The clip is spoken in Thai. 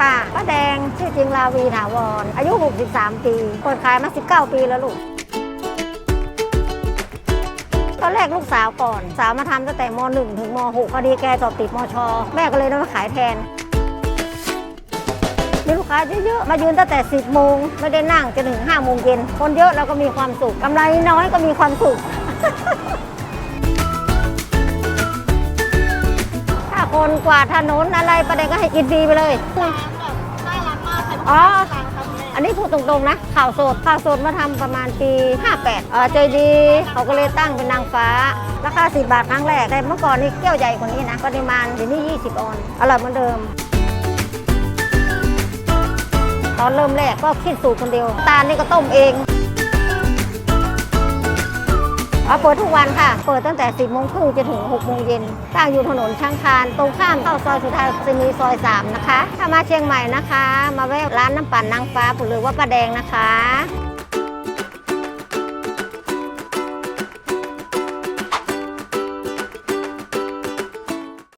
ค่ะป้าแดงชื่อจริงลาวีถาวร อายุ 63 ปีเปิดขายมา 19 ปีแล้วลูก ตอนแรกลูกสาวก่อน สาวมาทำตั้งแต่ม .1 ถึงม .6 พอดีแกสอบติดมช แม่ก็เลยได้มาขายแทนมีลูกค้าเยอะๆ มายืนตั้งแต่ 10 โมง ไม่ได้นั่งจนถึง 5 โมงเย็น คนเยอะเราก็มีความสุขกำไรน้อยก็มีความสุข นกวาดถนนอะไรประเด็นก็ให้กินฟรีไปเลยน่ารักมากค่ะอ๋อตังค์ครับแม่อันนี้พูดตรงๆนะข่าวสดข่าวสดมาทำประมาณปี 58เออใจดี เขาก็เลยตั้งเป็นนางฟ้า ราคา 10 บาทครั้งแรกแต่เมื่อก่อนนี่แก้วใหญ่กว่านี้นะปริมาณเดี๋ยวนี้ 20 ออน อร่อยเหมือนเดิม ตอนเริ่มแรกก็คิดสูตรคนเดียว ตาลนี่ก็ต้มเอง เปิดทุกวันค่ะ เปิดตั้งแต่ 10โมงครึ่งจนถึง6โมงเย็นตั้งอยู่ถนนช่างคาน ตรงข้ามเข้าซอยสุทธาสนีซอย 3 นะคะ ถ้ามาเชียงใหม่นะคะ มาแวะร้านน้ำปั่นนางฟ้าหรือว่าป้าแดงนะคะ